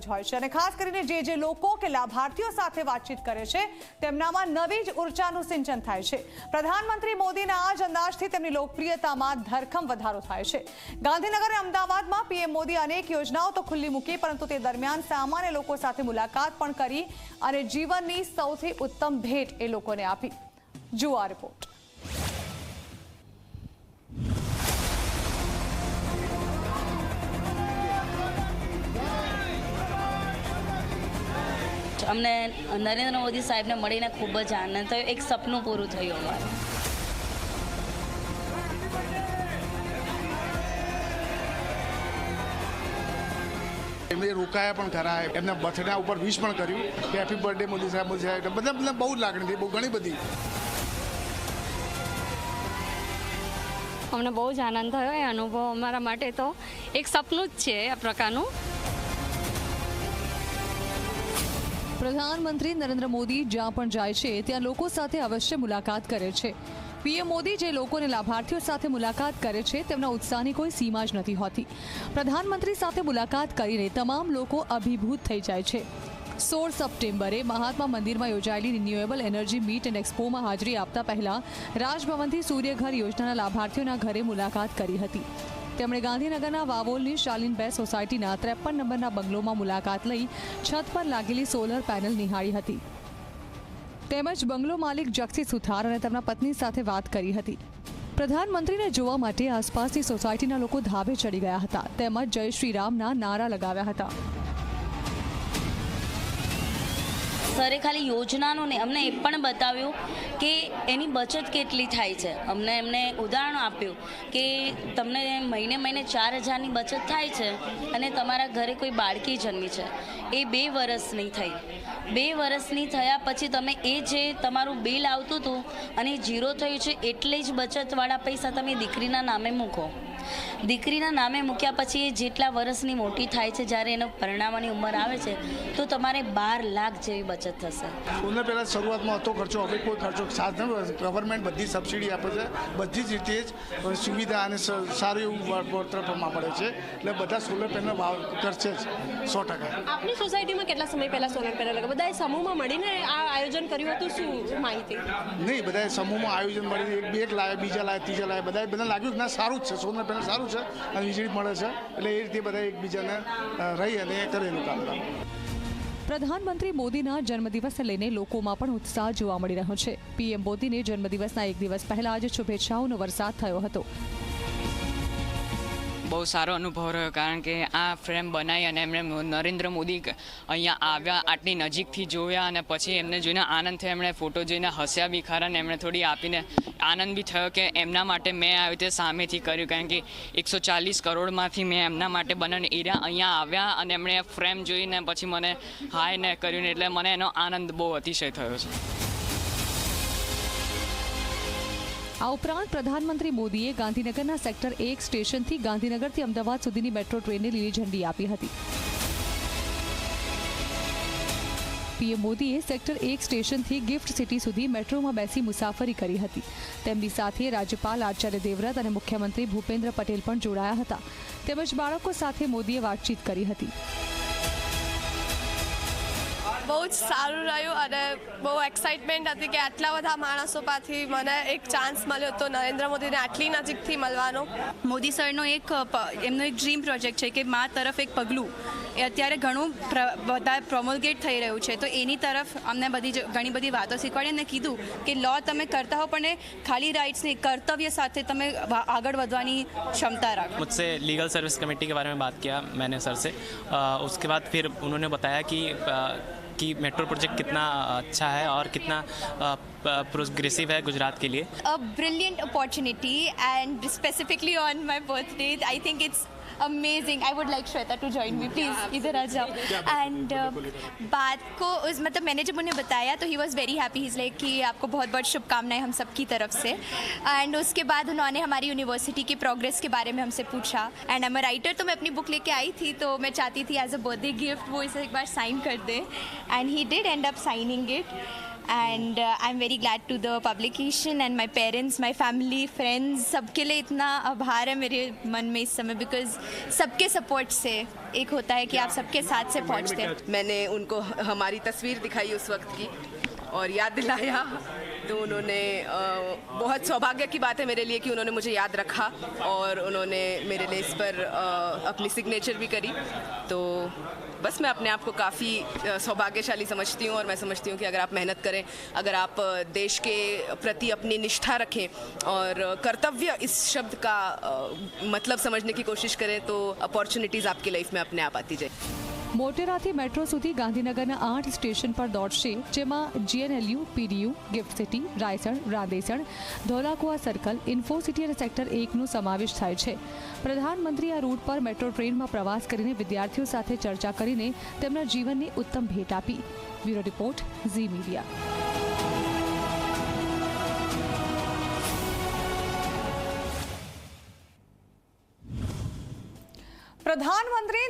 જ હોય છે. અને ખાસ કરીને જે જે લોકો કે લાભાર્થીઓ સાથે વાતચીત કરે છે, તેમનામાં નવી જ ઉર્જાનું સિંચન થાય છે. પ્રધાનમંત્રી મોદીના આ જ અંદાજથી તેમની લોકપ્રિયતામાં ધરખમ વધારો થાય છે. ગાંધીનગર અને અમદાવાદમાં પીએમ મોદી અનેક યોજનાઓ તો ખુલ્લી મૂકી, પરંતુ તે દરમિયાન સામાન્ય લોકો સાથે મુલાકાત પણ કરી અને જીવનની સૌથી ઉત્તમ ભેટ એ લોકોને આપી. જુઓ આ રિપોર્ટ અમને નરેન્દ્ર મોદી સાહેબને મળીને ખૂબ જ આનંદ થયો. એક સપનું પૂરું થયું અમારું. એમને રોકાયા પણ ખરા. એમના બર્થડે ઉપર વિશ પણ કર્યું. કે હેપી બર્થડે મોદી સાહેબ મોદી સાહેબ. બધા બધા બહુ જ લાગણી થઈ બહુ ઘણી બધી. અમને બહુ જ આનંદ થયો એ અનુભવ અમારા માટે તો. એક સપનું જ છે આ પ્રકારનું. પ્રધાનમંત્રી નરેન્દ્ર મોદી જ્યાં પણ જાય છે, ત્યાં લોકો સાથે અવશ્ય મુલાકાત કરે છે. પીએમ મોદી જે લોકોને લાભાર્થીઓ સાથે મુલાકાત કરે છે, તેમના ઉત્સાહની કોઈ સીમા જ નથી હોતી. પ્રધાનમંત્રી સાથે મુલાકાત કરીને તમામ લોકો અભિભૂત થઈ જાય છે. સોળ સપ્ટેમ્બરે મહાત્મા મંદિરમાં યોજાયેલી રિન્યુએબલ એનર્જી મીટ એન્ડ એક્સપોમાં હાજરી આપતા પહેલા રાજભવનથી સૂર્યઘર યોજનાના લાભાર્થીઓના ઘરે મુલાકાત કરી હતી. તેમણે ગાંધીનગરના વાવોલની શાલિન બે સોસાયટીના ત્રેપન નંબરના બંગલોમાં મુલાકાત લઈ છત પર લાગેલી સોલર પેનલ નિહાળી હતી. તેમજ બંગલો માલિક જગસી સુથાર અને તેમના પત્ની સાથે વાત કરી હતી. પ્રધાનમંત્રીને જોવા માટે આસપાસની સોસાયટીના લોકો ધાબે ચડી ગયા હતા. તેમજ જય શ્રીરામના નારા લગાવ્યા હતા. સરે ખાલી યોજનાનું નહીં અમને એ પણ બતાવ્યું કે એની બચત કેટલી થાય છે. અમને એમને ઉદાહરણ આપ્યું કે તમને મહિને મહિને ચાર હજારની બચત થાય છે અને તમારા ઘરે કોઈ બાળકી જન્મી છે. એ બે વર્ષની થઈ. બે વર્ષની થયા પછી તમે એ જે તમારું બિલ આવતું હતું અને જીરો થયું છે એટલે જ બચતવાળા પૈસા તમે દીકરીના નામે મૂકો. દીકરીના નામે મૂક્યા પછી એ જેટલા વર્ષની મોટી થાય છે જ્યારે એનો પરિણામવાની ઉંમર આવે છે તો તમારે બાર લાખ જેવી બચત થશે. સોલર પહેલાં શરૂઆતમાં હતો ખર્ચો હવે કોઈ ખર્ચો સાથ ગવર્મેન્ટ બધી સબસિડી આપે છે બધી જ રીતે જ સુવિધા અને સારું એવું વળ- વળતર પ્રમાણ મળે છે એટલે બધા સોલર પેનલ કરશે જ સો ટકા. આપની સોસાયટીમાં કેટલા સમય પહેલાં સોલર પેનલ બધાએ સમૂહમાં મળીને આ આયોજન કર્યું હતું શું માહિતી? નહીં બધાએ સમૂહમાં આયોજન મળી એક બે એક લાવે બીજા લાવે ત્રીજા લાવે બધા બધા લાગ્યું કે ના સારું જ છે સોલર પેનલ સારું છે અને વીજળી મળે છે. એટલે એ રીતે બધા એકબીજાને રહી અને કરેલું કામ. પ્રધાનમંત્રી મોદીના જન્મદિવસને લઈને લોકોમાં પણ ઉત્સાહ જોવા મળી રહ્યો છે. પીએમ મોદીને જન્મદિવસના એક દિવસ પહેલા જ શુભેચ્છાઓનો વરસાદ થયો હતો. બહુ સારો અનુભવ રહ્યો, કારણ કે આ ફ્રેમ બનાવી અને એમણે નરેન્દ્ર મોદી અહીંયા આવ્યા, આટલી નજીકથી જોયા અને પછી એમને જોઈને આનંદ થયો. એમણે ફોટો જોઈને હસ્યા બી ખરા અને એમણે થોડી આપીને આનંદ બી થયો કે એમના માટે મેં આવી રીતે સામેથી કર્યું, કારણ કે એકસો ચાલીસ કરોડમાંથી મેં એમના માટે બનાવીને એરા અહીંયા આવ્યા અને એમણે ફ્રેમ જોઈને પછી મને હાય ને કર્યું એટલે મને એનો આનંદ બહુ અતિશય થયો છે. આ ઉપરાંત પ્રધાનમંત્રી મોદીએ ગાંધીનગરના સેક્ટર એક સ્ટેશનથી ગાંધીનગરથી અમદાવાદ સુધીની મેટ્રો ટ્રેનને લીલી ઝંડી આપી હતી. પીએમ મોદીએ સેક્ટર એક સ્ટેશનથી ગિફ્ટ સિટી સુધી મેટ્રોમાં બેસી મુસાફરી કરી હતી. તેમની સાથે રાજ્યપાલ આચાર્ય દેવવ્રત અને મુખ્યમંત્રી ભૂપેન્દ્ર પટેલ પણ જોડાયા હતા. તેમજ બાળકો સાથે મોદીએ વાતચીત કરી હતી. બહુ જ સારું રહ્યું અને બહુ એક્સાઇટમેન્ટ હતી કે આટલા બધા માણસો પાસેથી મને એક ચાન્સ મળ્યો હતો નરેન્દ્ર મોદીને આટલી નજીકથી મળવાનો મોદી સરનો એક અ, પ- એમનો એક ડ્રીમ પ્રોજેક્ટ છે કે મા તરફ એક પગલું એ અત્યારે ઘણું પ્ર- બધા પ્રોમોલગેટ થઈ રહ્યું છે તો એની તરફ અમને બધી જ ઘણી બધી વાતો શીખવાડી અને કીધું કે લો તમે કરતા હો પણ એ ખાલી રાઇટ્સ નહીં કર્તવ્ય સાથે તમે વા- આગળ વધવાની ક્ષમતા રાખો मुझसे लीगल सर्विस कमेटी के बारे में बात किया मैंने सर से अ, उसके बाद फिर उन्होंने बताया कि अ, कि मेट्रो प्रोजेक्ट कितना अच्छा है और कितना प्रोग्रेसिव है गुजरात के लिए a brilliant opportunity and specifically on my birthday i think it's amazing. I would like Shweta to join me please इधर आ जाओ. And uh, बात को उस मतलब मैंने जब उन्हें बताया तो he was very happy is like कि आपको बहुत बहुत शुभकामनाएँ हम सबकी तरफ़ से. एंड उसके बाद उन्होंने हमारी यूनिवर्सिटी की प्रोग्रेस के बारे में हमसे पूछा. एंड एम राइटर तो मैं अपनी बुक लेके आई थी तो मैं चाहती थी एज अ बर्थडे गिफ्ट वो इसे एक बार साइन कर दे. And he did end up signing it and I am very glad to the publication and my parents my family friends सबके लिए इतना आभार है मेरे मन में इस समय बिकॉज़ सबके सपोर्ट से एक होता है कि आप सबके साथ से पहुँचते हैं। मैंने उनको हमारी तस्वीर दिखाई उस वक्त की और याद दिलाया। तो उन्होंने बहुत सौभाग्य की बात है मेरे लिए कि उन्होंने मुझे याद रखा और उन्होंने मेरे लिए इस पर अपनी सिग्नेचर भी करी। तो बस मैं अपने आप को काफ़ी सौभाग्यशाली समझती हूँ और मैं समझती हूँ कि अगर आप मेहनत करें, अगर आप देश के प्रति अपनी निष्ठा रखें और कर्तव्य इस शब्द का मतलब समझने की कोशिश करें तो अपॉर्चुनिटीज़ आपकी लाइफ में अपने आप आती जाए મોટેરાથી મેટ્રો સુધી ગાંધીનગરના આઠ સ્ટેશન પર દોડશે, જેમાં GNLU PDU gift city, Raysan Randesan Dholakuva circle, Infocity અને સેક્ટર એકનો સમાવેશ થાય છે. પ્રધાનમંત્રી આ રૂટ પર મેટ્રો ટ્રેનમાં પ્રવાસ કરીને વિદ્યાર્થીઓ સાથે ચર્ચા કરીને તેમના જીવનની ઉત્તમ ભેટ આપી. Bureau report, Zee media. પ્રધાનમંત્રી